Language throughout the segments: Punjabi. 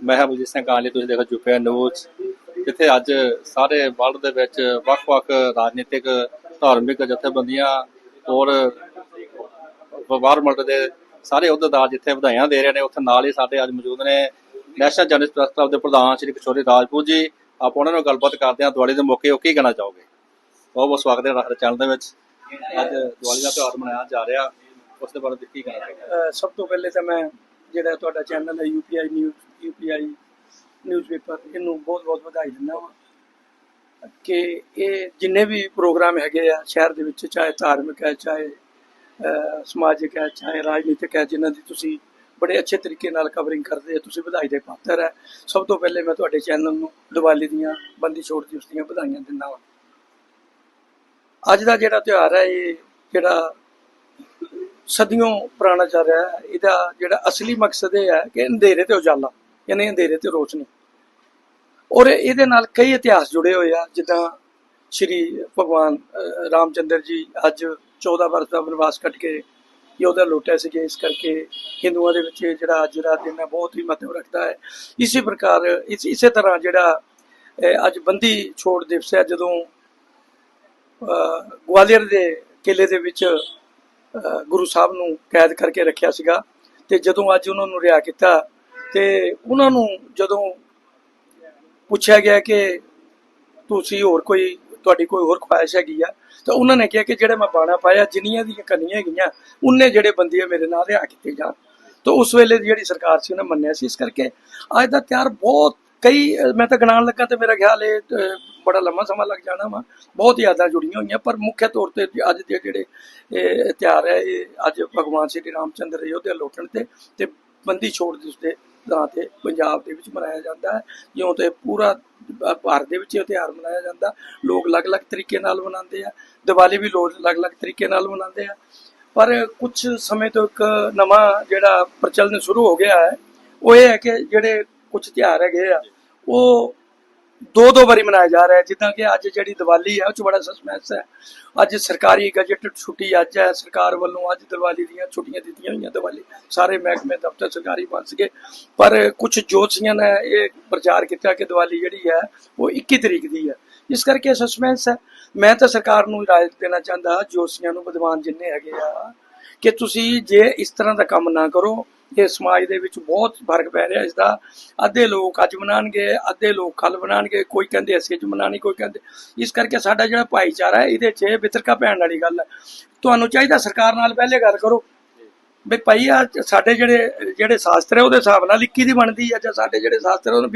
ਮੈਂ ਹਾਂ ਬਲਜੀਤ ਸਿੰਘ ਕਾਲੀ ਤੁਸੀਂ ਦੇਖੋ ਜੁਪਿਆ ਨਿਊਜ਼, ਜਿੱਥੇ ਅੱਜ ਸਾਰੇ ਵਰਲਡ ਦੇ ਵਿੱਚ ਵੱਖ-ਵੱਖ ਰਾਜਨੀਤਿਕ, ਧਾਰਮਿਕ ਜਥੇਬੰਦੀਆਂ ਔਰ ਵਪਾਰ ਮੁਲਕ ਦੇ ਸਾਰੇ ਅਹੁਦੇਦਾਰ ਜਿੱਥੇ ਵਧਾਈਆਂ ਦੇ ਰਹੇ ਨੇ, ਉੱਥੇ ਨਾਲ ਹੀ ਸਾਡੇ ਅੱਜ ਮੌਜੂਦ ਨੇ ਨੈਸ਼ਨਲ ਜਰਨਲਿਸਟ ਪ੍ਰੈਸ ਕਲੱਬ ਦੇ ਪ੍ਰਧਾਨ ਸ਼੍ਰੀ ਕਿਸ਼ੋਰੀ ਰਾਜਪੂਤ ਜੀ। ਆਪਾਂ ਉਹਨਾਂ ਨਾਲ ਗੱਲਬਾਤ ਕਰਦੇ ਹਾਂ ਦੀਵਾਲੀ ਦੇ ਮੌਕੇ, ਉਹ ਕੀ ਕਹਿਣਾ ਚਾਹੋਗੇ? ਬਹੁਤ ਬਹੁਤ ਸਵਾਗਤ ਹੈ ਸਾਡੇ ਚੈਨਲ ਦੇ ਵਿੱਚ। ਅੱਜ ਦੀਵਾਲੀ ਦਾ ਤਿਉਹਾਰ ਮਨਾਇਆ ਜਾ ਰਿਹਾ, ਉਸ ਦੇ ਬਾਰੇ ਕੀ ਕਹਿਣਾ ਚਾਹੋਗੇ? ਸਭ ਤੋਂ ਪਹਿਲੇ ਤਾਂ ਮੈਂ ਜਿਹੜਾ ਤੁਹਾਡਾ ਚੈਨਲ ਹੈ ਯੂਪੀਆਈ ਨਿਊਜ਼ ਯੂਪੀਆਈ ਨਿਊਜ਼ਪੇਪਰ ਇਹਨੂੰ ਬਹੁਤ-ਬਹੁਤ ਵਧਾਈ ਦਿੰਦਾ ਹਾਂ ਕਿ ਇਹ ਜਿੰਨੇ ਵੀ ਪ੍ਰੋਗਰਾਮ ਹੈਗੇ ਆ ਸ਼ਹਿਰ ਦੇ ਵਿੱਚ, ਚਾਹੇ ਧਾਰਮਿਕ ਹੈ, ਚਾਹੇ ਸਮਾਜਿਕ ਹੈ, ਚਾਹੇ ਰਾਜਨੀਤਿਕ ਹੈ, ਜਿਨ੍ਹਾਂ ਦੀ ਤੁਸੀਂ ਬੜੇ ਅੱਛੇ ਤਰੀਕੇ ਨਾਲ ਕਵਰਿੰਗ ਕਰਦੇ ਹੋ ਤੁਸੀਂ ਵਧਾਈ ਦੇ ਪਾਤਰ ਹੈ। ਸਭ ਤੋਂ ਪਹਿਲੇ ਮੈਂ ਤੁਹਾਡੇ ਚੈਨਲ ਨੂੰ ਦੀਵਾਲੀ ਦੀਆਂ ਬੰਦੀ ਛੋੜ ਦਿਵਸ ਦੀਆਂ ਵਧਾਈਆਂ ਦਿੰਦਾ ਹਾਂ ਅੱਜ ਦਾ ਜਿਹੜਾ ਤਿਉਹਾਰ ਹੈ, ਇਹ ਜਿਹੜਾ ਸਦੀਆਂ ਪੁਰਾਣਾ ਚੱਲ ਰਿਹਾ ਹੈ। ਇਹਦਾ ਜਿਹੜਾ ਅਸਲੀ ਮਕਸਦ ਇਹ ਹੈ ਕਿ ਅੰਧੇਰੇ ਤੇ ਉਜਾਲਾ ਯਾਨੀ ਅੰਧੇਰੇ ਤੇ ਰੋਸ਼ਨੀ। ਔਰ ਇਹਦੇ ਨਾਲ ਕਈ ਇਤਿਹਾਸ ਜੁੜੇ ਹੋਏ ਆ ਜਿੱਦਾਂ ਸ਼੍ਰੀ ਭਗਵਾਨ ਅਹ, ਰਾਮਚੰਦਰ ਜੀ ਅੱਜ 14 ਵਰਸ ਦਾ ਵਨਵਾਸ ਕੱਟ ਕੇ ਯੋਧਾ ਲੁੱਟਿਆ ਸੀਗੇ। ਇਸ ਕਰਕੇ ਹਿੰਦੂਆਂ ਦੇ ਵਿੱਚ ਜਿਹੜਾ ਅੱਜ ਦਾ ਦਿਨ ਹੈ ਬਹੁਤ ਹੀ ਮਹੱਤਵ ਰੱਖਦਾ ਹੈ। ਇਸੇ ਪ੍ਰਕਾਰ ਇਸ ਇਸੇ ਤਰ੍ਹਾਂ ਜਿਹੜਾ ਅੱਜ ਬੰਦੀ ਛੋੜ ਦਿਵਸ ਹੈ ਜਦੋਂ ਅਹ, ਗਵਾਲੀਅਰ ਦੇ ਕਿਲੇ ਦੇ ਵਿੱਚ ਗੁਰੂ ਸਾਹਿਬ ਨੂੰ ਕੈਦ ਕਰਕੇ ਰੱਖਿਆ ਸੀਗਾ ਤੇ ਜਦੋਂ ਅੱਜ ਉਹਨਾਂ ਨੂੰ ਰਿਹਾ ਕੀਤਾ ਤੇ ਉਹਨਾਂ ਨੂੰ ਜਦੋਂ ਪੁੱਛਿਆ ਗਿਆ ਕਿ ਤੁਸੀਂ ਹੋਰ ਕੋਈ, ਤੁਹਾਡੀ ਕੋਈ ਹੋਰ ਖੁਆਇਸ਼ ਹੈਗੀ ਆ, ਤਾਂ ਉਹਨਾਂ ਨੇ ਕਿਹਾ ਕਿ ਜਿਹੜੇ ਮੈਂ ਬਾਣਾ ਪਾਇਆ, ਜਿੰਨੀਆਂ ਦੀਆਂ ਕੰਨੀਆਂ ਹੈਗੀਆਂ, ਉਹਨੇ ਜਿਹੜੇ ਬੰਦੀ ਮੇਰੇ ਨਾਲ ਰਿਹਾ ਕੀਤੇ ਜਾਣ। ਤਾਂ ਉਸ ਵੇਲੇ ਦੀ ਜਿਹੜੀ ਸਰਕਾਰ ਸੀ, ਉਹਨੇ ਮੰਨਿਆ ਸੀ। ਇਸ ਕਰਕੇ ਅੱਜ ਦਾ ਤਿਉਹਾਰ ਬਹੁਤ ਕਈ ਮੈਂ ਤਾਂ ਗਿਣਾਉਣ ਲੱਗਾ ਤੇ ਮੇਰਾ ਖਿਆਲ ਇਹ ਬੜਾ ਲੰਮਾ ਸਮਾਂ ਲੱਗ ਜਾਣਾ ਵਾ। ਬਹੁਤ ਯਾਦਾਂ ਜੁੜੀਆਂ ਹੋਈਆਂ, ਪਰ ਮੁੱਖ ਤੌਰ ਤੇ ਅੱਜ ਦੇ ਜਿਹੜੇ, ਇਹ ਤਿਉਹਾਰ ਹੈ, ਇਹ ਅੱਜ ਭਗਵਾਨ ਸ਼੍ਰੀ ਰਾਮਚੰਦਰ ਅਯੋਧਿਆ ਲੋਟਣ ਤੇ ਤੇ ਬੰਦੀ ਛੋੜ ਦਿਵਸ ਦੇ ਨਾਂ ਤੇ ਪੰਜਾਬ ਦੇ ਵਿੱਚ ਮਨਾਇਆ ਜਾਂਦਾ ਹੈ। ਜਿਉਂ ਤੇ ਪੂਰਾ ਭਾਰਤ ਦੇ ਵਿੱਚ ਇਹ ਤਿਉਹਾਰ ਮਨਾਇਆ ਜਾਂਦਾ। ਲੋਕ ਅਲੱਗ-ਅਲੱਗ ਤਰੀਕੇ ਨਾਲ ਮਨਾਉਂਦੇ ਆ। ਦੀਵਾਲੀ ਵੀ ਲੋਕ ਅਲੱਗ-ਅਲੱਗ ਤਰੀਕੇ ਨਾਲ ਮਨਾਉਂਦੇ ਆ। ਪਰ ਕੁਝ ਸਮੇਂ ਤੋਂ ਇੱਕ ਨਵਾਂ ਜਿਹੜਾ ਪ੍ਰਚਲਨ ਸ਼ੁਰੂ ਹੋ ਗਿਆ ਹੈ, ਉਹ ਇਹ ਹੈ ਕਿ ਜਿਹੜੇ ਕੁਝ ਤਿਉਹਾਰ ਹੈਗੇ ਆ, ਉਹ ਦੋ ਦੋ ਵਾਰੀ ਮਨਾਇਆ ਜਾ ਰਿਹਾ ਜਿੱਦਾਂ ਕਿ ਅੱਜ ਜਿਹੜੀ ਦੀਵਾਲੀ ਹੈ, ਉਹ ਚ ਬੜਾ ਸਸਪੈਂਸ ਹੈ। ਅੱਜ ਸਰਕਾਰੀ ਗਜਟ ਛੁੱਟੀ ਅੱਜ ਹੈ, ਸਰਕਾਰ ਵੱਲੋਂ ਅੱਜ ਦੀਵਾਲੀ ਦੀਆਂ ਛੁੱਟੀਆਂ ਦਿੱਤੀਆਂ ਹੋਈਆਂ ਦੀਵਾਲੀ। ਸਾਰੇ ਮਹਿਕਮੇ, ਦਫ਼ਤਰ, ਸਰਕਾਰੀ ਬੰਦ ਸੀਗੇ ਪਰ ਕੁਝ ਜੋਤਸ਼ੀਆਂ ਨੇ ਇਹ ਪ੍ਰਚਾਰ ਕੀਤਾ ਕਿ ਦੀਵਾਲੀ ਜਿਹੜੀ ਹੈ, ਉਹ 21 ਤਰੀਕ ਦੀ ਹੈ। ਇਸ ਕਰਕੇ ਸਸਪੈਂਸ ਹੈ। ਮੈਂ ਤਾਂ ਸਰਕਾਰ ਨੂੰ ਹਦਾਇਤ ਦੇਣਾ ਚਾਹੁੰਦਾ ਜੋਤਸ਼ੀਆਂ ਨੂੰ ਵਿਦਵਾਨ ਜਿੰਨੇ ਹੈਗੇ ਆ, ਕਿ ਤੁਸੀਂ ਜੇ ਇਸ ਤਰ੍ਹਾਂ ਦਾ ਕੰਮ ਨਾ ਕਰੋ ਇਹ ਸਮਾਜ ਦੇ ਵਿੱਚ ਬਹੁਤ ਫ਼ਰਕ ਪੈ ਰਿਹਾ ਇਸ ਦਾ। ਅੱਧੇ ਲੋਕ ਅੱਜ ਮਨਾਣਗੇ, ਅੱਧੇ ਲੋਕ ਕੱਲ ਮਨਾਣਗੇ, ਕੋਈ ਕਹਿੰਦੇ ਅਸੀਂ ਅੱਜ ਮਨਾਣੀ, ਕੋਈ ਕਹਿੰਦੇ। ਇਸ ਕਰਕੇ ਸਾਡਾ ਜਿਹੜਾ ਭਾਈਚਾਰਾ ਹੈ, ਇਹਦੇ 'ਚ ਵਿਤਰਕਾ ਪੈਣ ਵਾਲੀ ਗੱਲ ਹੈ। ਤੁਹਾਨੂੰ ਚਾਹੀਦਾ ਸਰਕਾਰ ਨਾਲ ਪਹਿਲੇ ਗੱਲ ਕਰੋ ਵੀ ਭਾਈ ਆ ਸਾਡੇ ਜਿਹੜੇ ਜਿਹੜੇ ਸ਼ਾਸਤਰ ਹੈ, ਉਹਦੇ ਹਿਸਾਬ ਨਾਲ 21 ਦੀ ਬਣਦੀ ਹੈ, ਜਾਂ ਸਾਡੇ ਜਿਹੜੇ ਸ਼ਾਸਤਰ ਉਹਨੂੰ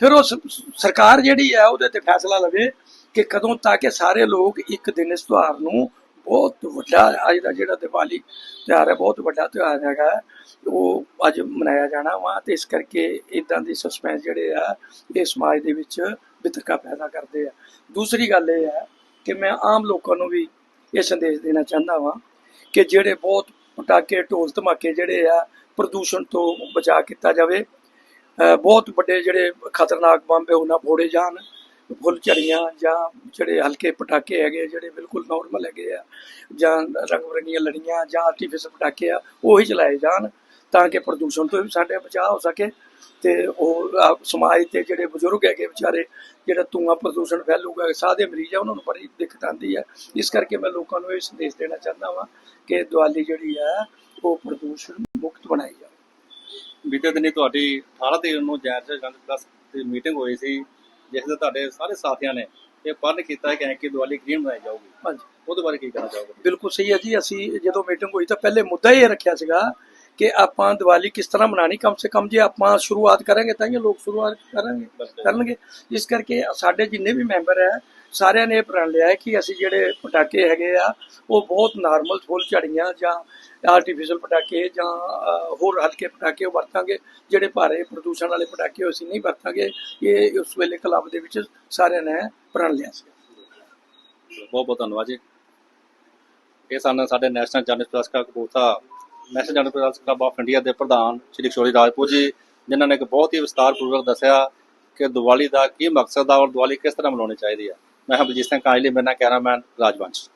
ਫਿਰ ਉਹ ਸਰਕਾਰ ਜਿਹੜੀ ਹੈ, ਉਹਦੇ ਤੇ ਫੈਸਲਾ ਲਵੇ ਕਿ ਕਦੋਂ ਤਾਂ ਕਿ ਸਾਰੇ ਲੋਕ ਇੱਕ ਦਿਨ ਇਸ ਤਿਉਹਾਰ ਨੂੰ ਬਹੁਤ ਵੱਡਾ ਅੱਜ ਦਾ ਜਿਹੜਾ ਦੀਵਾਲੀ ਤਿਉਹਾਰ ਹੈ, ਬਹੁਤ ਵੱਡਾ ਤਿਉਹਾਰ ਹੈਗਾ। ਉਹ ਅੱਜ ਮਨਾਇਆ ਜਾਣਾ ਵਾ ਤੇ ਇਸ ਕਰਕੇ ਇਦਾਂ ਦੇ ਸਸਪੈਂਸ ਜਿਹੜੇ ਆ, ਇਹ ਸਮਾਜ ਦੇ ਵਿੱਚ ਵਿਤਰਕਾ ਪੈਦਾ ਕਰਦੇ ਆ। ਦੂਸਰੀ ਗੱਲ ਇਹ ਹੈ ਕਿ ਮੈਂ ਆਮ ਲੋਕਾਂ ਨੂੰ ਵੀ ਇਹ ਸੰਦੇਸ਼ ਦੇਣਾ ਚਾਹੁੰਦਾ ਵਾਂ ਕਿ ਜਿਹੜੇ ਬਹੁਤ ਪਟਾਕੇ, ਢੋਲ ਧਮਾਕੇ ਜਿਹੜੇ ਆ, ਪ੍ਰਦੂਸ਼ਣ ਤੋਂ ਬਚਾ ਕੀਤਾ ਜਾਵੇ। ਬਹੁਤ ਵੱਡੇ ਜਿਹੜੇ ਖਤਰਨਾਕ ਬੰਬ ਹੈ, ਉਹਨਾਂ ਫੋੜੇ ਜਾਣ। ਫੁੱਲ ਝੜੀਆਂ ਜਾਂ ਜਿਹੜੇ ਹਲਕੇ ਪਟਾਕੇ ਹੈਗੇ ਜਿਹੜੇ ਬਿਲਕੁਲ ਨਾਰਮਲ ਹੈਗੇ ਆ, ਜਾਂ ਰੰਗ ਬਰੰਗੀਆਂ ਲੜੀਆਂ ਜਾਂ ਆਰਟੀਫਿਸ਼ਲ ਪਟਾਕੇ ਆ, ਉਹੀ ਚਲਾਏ ਜਾਣ ਤਾਂ ਕਿ ਪ੍ਰਦੂਸ਼ਣ ਤੋਂ ਵੀ ਸਾਡੇ ਬਚਾਅ ਹੋ ਸਕੇ ਤੇ ਉਹ ਸਮਾਜ ਤੇ ਜਿਹੜੇ ਬਜ਼ੁਰਗ ਹੈਗੇ ਵਿਚਾਰੇ, ਜਿਹੜਾ ਧੂਆਂ ਪ੍ਰਦੂਸ਼ਣ ਫੈਲੂਗਾ ਸਾਹ ਦੇ ਮਰੀਜ਼ ਆ, ਉਹਨਾਂ ਨੂੰ ਬੜੀ ਦਿੱਕਤ ਆਉਂਦੀ ਹੈ ਇਸ ਕਰਕੇ ਮੈਂ ਲੋਕਾਂ ਨੂੰ ਇਹ ਸੰਦੇਸ਼ ਦੇਣਾ ਚਾਹੁੰਦਾ ਵਾਂ ਕਿ ਦੀਵਾਲੀ ਜਿਹੜੀ ਹੈ ਉਹ ਪ੍ਰਦੂਸ਼ਣ ਮੁਕਤ ਬਣਾਈ ਜਾਵੇ। ਬੀਤੇ ਦਿਨੀ ਤੁਹਾਡੀ 18 ਤਰੀਕ ਨੂੰ ਜੈਨ ਜੰਗ ਪਲੱਸ ਦੀ ਮੀਟਿੰਗ ਹੋਈ ਸੀ। ਜਿਸ ਦੇ ਤੁਹਾਡੇ ਸਾਰੇ ਸਾਥੀਆਂ ਨੇ ਇਹ ਪਰਨ ਕੀਤਾ ਹੈ ਕਿ ਐਂਕੀ ਦੀਵਾਲੀ ਗ੍ਰੀਨ ਬਣਾਈ ਜਾਊਗੀ। ਹਾਂਜੀ। ਉਹਦੇ ਬਾਰੇ ਕੀ ਕਹਿਣਾ ਚਾਹੋਗੇ? ਬਿਲਕੁਲ ਸਹੀ ਹੈ ਜੀ। ਅਸੀਂ ਜਦੋਂ ਮੀਟਿੰਗ ਹੋਈ ਤਾਂ ਪਹਿਲੇ ਮੁੱਦਾ ਇਹ ਰੱਖਿਆ ਸੀਗਾ ਕਿ ਆਪਾਂ ਦੀਵਾਲੀ ਕਿਸ ਤਰ੍ਹਾਂ ਮਨਾਣੀ ਕਮ ਸੇ ਕਮ ਜੇ ਆਪਾਂ ਸ਼ੁਰੂਆਤ ਕਰਾਂਗੇ ਤਾਂ ਹੀ ਲੋਕ ਸ਼ੁਰੂਆਤ ਕਰਾਂਗੇ। ਕਰਨਗੇ। ਇਸ ਕਰਕੇ ਸਾਡੇ ਜਿੰਨੇ ਵੀ ਮੈਂਬਰ ਹੈ ਸਾਰਿਆਂ ਨੇ ਇਹ ਪ੍ਰਣ ਲਿਆ ਹੈ ਕਿ ਅਸੀਂ ਜਿਹੜੇ ਪਟਾਕੇ ਹੈਗੇ ਆ, ਉਹ ਬਹੁਤ ਨਾਰਮਲ, ਫੁੱਲ ਝੜੀਆਂ ਜਾਂ ਆਰਟੀਫੀਸ਼ੀਅਲ ਪਟਾਕੇ ਜਾਂ ਹੋਰ ਹਲਕੇ ਪਟਾਕੇ ਉਹ ਵਰਤਾਂਗੇ। ਜਿਹੜੇ ਭਾਰੇ ਪ੍ਰਦੂਸ਼ਣ ਵਾਲੇ ਪਟਾਕੇ ਉਹ ਅਸੀਂ ਨਹੀਂ ਵਰਤਾਂਗੇ। ਇਹ ਉਸ ਵੇਲੇ ਕਲੱਬ ਦੇ ਵਿੱਚ ਸਾਰਿਆਂ ਨੇ ਪ੍ਰਣ ਲਿਆ ਸੀ। ਬਹੁਤ ਬਹੁਤ ਧੰਨਵਾਦ ਜੀ। ਇਹ ਸਨ ਸਾਡੇ national journal press club Kapurthala, national journal press club of India ਦੇ ਪ੍ਰਧਾਨ ਸ਼੍ਰੀ ਕਿਸ਼ੋਰੀ ਰਾਜਪੂਤ ਜੀ, ਜਿਨ੍ਹਾਂ ਨੇ ਇੱਕ ਬਹੁਤ ਹੀ ਵਿਸਤਾਰਪੂਰਵਕ ਦੱਸਿਆ ਕਿ ਦੀਵਾਲੀ ਦਾ ਕੀ ਮਕਸਦ ਆ ਔਰ ਦੀਵਾਲੀ ਕਿਸ ਤਰ੍ਹਾਂ ਮਨਾਉਣੀ ਚਾਹੀਦੀ ਹੈ ਮੈਂ ਹਾਂ ਬਲਜੀਤ ਸਿੰਘ ਕਾਂਜਲੀ ਮੇਰਾ ਨਾਮ ਕੈਮਰਾਮੈਨ ਰਾਜਵੰਸ਼।